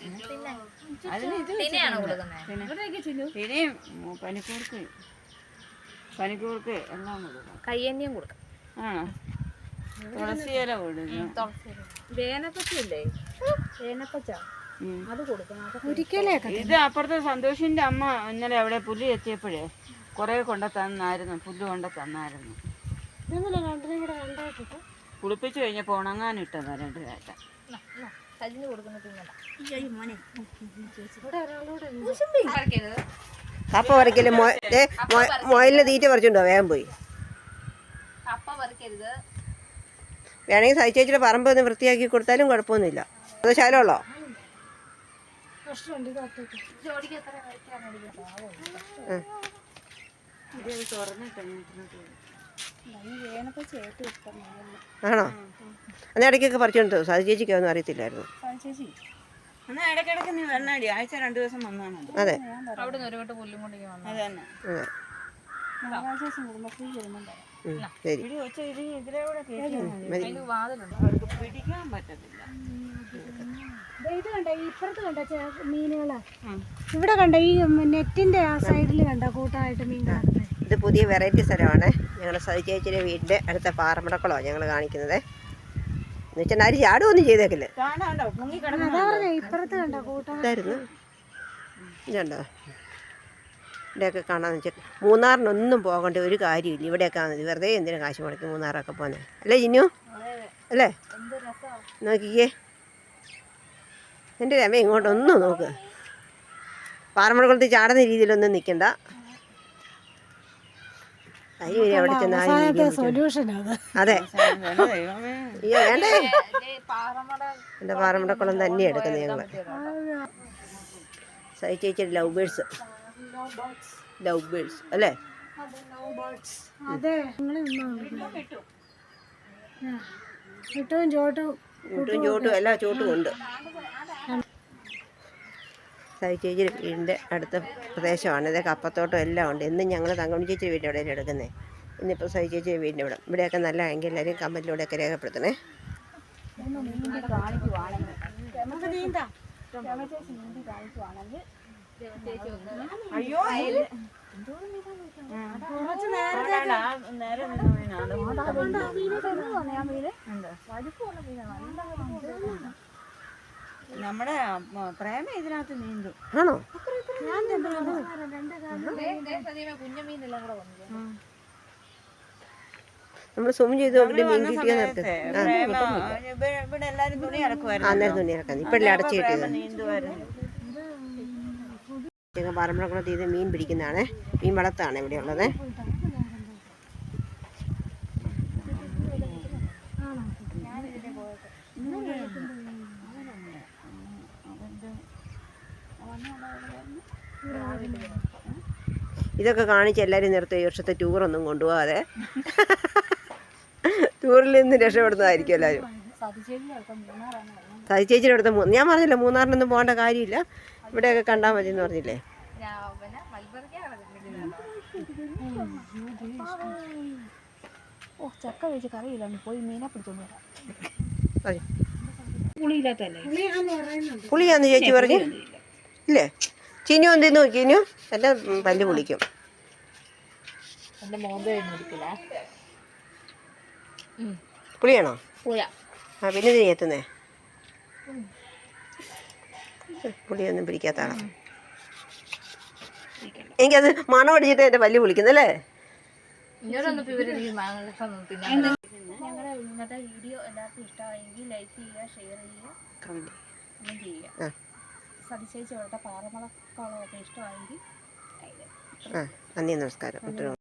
തിനയാണോ. കൊടുക്കുന്നത്? തിനയും പനിക്കൂർക്ക് പനിക്കൂർക്ക് എല്ലാം കൊടുക്കും കയ്യന്യം കൊടുക്കാം. ആണോ? തുളസി ഇല കൊടുക്കും വേനപ്പച്ചല്ലേ വേനപ്പച്ച ഉം. അത് കൊടുക്കണം. ഇത് അപ്പുറത്തെ സന്തോഷിന്റെ അമ്മ ഇന്നലെ അവിടെ പുല്ല് എത്തിയപ്പോഴേ കുറെ കൊണ്ട തന്നായിരുന്നു പുല്ല് കൊണ്ട തന്നായിരുന്നു. കുളിപ്പിച്ച് കഴിഞ്ഞപ്പോ ഉണങ്ങാനിട്ടതാ രണ്ട് കാറ്റ സജിന് കൊടുക്കുന്ന തിന്നണ്ട കപ്പ പറിക്കൽ മുയലിന് തീറ്റ പറിച്ചുണ്ടോ വേഗം പോയി. വേണമെങ്കിൽ സഹിച്ചേച്ചിയുടെ പറമ്പ് ഒന്ന് വൃത്തിയാക്കി കൊടുത്താലും കുഴപ്പമൊന്നുമില്ല. അത് ഇത് തുറന്നിട്ട് ആണോ? അന്ന് ഇടയ്ക്കൊക്കെ പറിച്ചോണ്ട് സാധു ചേച്ചിക്ക് ഒന്നും അറിയത്തില്ലായിരുന്നു. ആഴ്ച രണ്ടു ദിവസം അതെ. അവിടെ നിന്ന് ഒരു വട്ടം പുല്ലും കൊണ്ട് ഇങ്ങ് വന്നു അത്. തന്നെ അതെ ശരി. പിടിക്കാൻ പറ്റത്തില്ല. ഇത് കണ്ട? ഇപ്പുറത്ത് കണ്ട? മീനുകളാ. ഇവിടെ കണ്ട? ഈ നെറ്റിന്റെ ആ സൈഡിൽ കണ്ട? കൂട്ടമായിട്ട് മീൻ കിടക്കുന്നത് ഇത് പുതിയ വെറൈറ്റി സ്ഥലമാണ്. ഞങ്ങളുടെ സതി ചേച്ചിയുടെ വീടിന്റെ അടുത്ത പാറമടക്കുളമാണ് ഞങ്ങൾ കാണിക്കുന്നത്. എന്ന് വെച്ചാൽ ആരും ചാടുമൊന്നും ചെയ്തേക്കില്ല. കാണാണ്ടോ മുങ്ങി അതാ പറഞ്ഞ ഇപ്പുറത്ത് കണ്ട കൂട്ടം? ഇതായിരുന്നു. ഇതുണ്ടോ ഇവിടെയൊക്കെ കാണാന്ന് വെച്ചാൽ മൂന്നാറിനൊന്നും പോകേണ്ട ഒരു കാര്യമില്ല. ഇവിടെയൊക്കെ മതി വെറുതെ എന്തിനും കാശ് മുടക്കി മൂന്നാറൊക്കെ പോകുന്നത് അല്ലേ ജിന്നു? അല്ലേ? നോക്കിക്കേ. എന്റെ രമ ഇങ്ങോട്ടൊന്നും നോക്ക്. പാറമടക്കുളത്ത് ചാടുന്ന രീതിയിലൊന്നും നിൽക്കണ്ട പിന്നെ അവിടെ അത്. അയ്യോ വേണ്ടേ? എന്റെ പാറമടക്കുളം തന്നെ എടുക്കുന്നത് ഞങ്ങൾ സൈ ചേച്ചിയുടെ ലവ് ബേഴ്സ് ലവ് ബേഴ്സ് അല്ലേ? ചോട്ടും ചോട്ടും എല്ലാ ചോട്ടും ഉണ്ട്. സൈ ചേച്ചി വീടിന്റെ അടുത്ത പ്രദേശമാണ്. ഇത് കപ്പത്തോട്ടം എല്ലാം ഉണ്ട്. എന്നും ഞങ്ങൾ തങ്കമണി ചേച്ചി വീടിന്റെ അവിടെ എടുക്കുന്നത് ഇന്നിപ്പോൾ സൈ ചേച്ചി വീടിന്റെ ഇവിടെ ഇവിടെയൊക്കെ നല്ല എങ്കിൽ എല്ലാവരും ഒക്കെ രേഖപ്പെടുത്തണേ. അയ്യോ നേരെ നമ്മുടെ പ്രേമ ഇതിനകത്ത് നീന്തും. ആണോ? നമ്മൾ നമ്മൾ സൂം ചെയ്ത് നോക്കിയിട്ട് മീൻ കിട്ടിയ നേരത്തെ അന്നേരം തുണി ഇറക്കാൻ ഇപ്പോഴല്ലേ അടച്ചു കിട്ടിയത്? നീന്തുമായിരുന്നു തീരെ ഇത് മീൻ പിടിക്കുന്നതാണ്. മീൻ വളർത്താണ് ഇവിടെ ഉള്ളത്. ഇതൊക്കെ കാണിച്ച് എല്ലാവരും നേരത്തെ ഈ വർഷത്തെ ടൂറൊന്നും കൊണ്ടുപോകാതെ. ടൂറിൽ നിന്ന് രക്ഷപ്പെടുന്നതായിരിക്കും എല്ലാവരും. സതി ചേച്ചിയുടെ അടുത്ത് മൂന്ന് ഞാൻ പറഞ്ഞില്ല മൂന്നാറിനൊന്നും പോകേണ്ട കാര്യമില്ല. ഇവിടെയൊക്കെ കണ്ടാൽ മതി എന്ന് പറഞ്ഞില്ലേ? ഓ ചക്ക വെച്ച് കറിയില്ല പോയി മീനെ പിടിച്ചോണ്ട് വരാം. പുളിയില്ലാത്തല്ലേ പുളിയാന്ന് ചേച്ചി പറഞ്ഞു. ഇല്ലേ? ചീനു എന്തിന്നു ചീനു എന്റെ പല്ല് പൊളിക്കും. പുളിയാണോ? ആ പിന്നെ ഇത് എത്തുന്നേ? പുളിയൊന്നും പിടിക്കാത്ത ആളാ. എനിക്കത് മണം അടിച്ചിട്ട് എന്റെ പല്ല് പൊളിക്കുന്നല്ലേ ഞങ്ങളുടെ ഇന്നത്തെ വീഡിയോ എല്ലാവർക്കും ഇഷ്ടമായെങ്കിൽ ലൈക്ക് ചെയ്യുക ഷെയർ ചെയ്യുക. കമന്റ് ചെയ്യുക സതിശേച്ചി അവരുടെ പാറമളക്കാളമൊക്കെ ഇഷ്ടമായെങ്കിൽ നന്ദി നമസ്കാരം.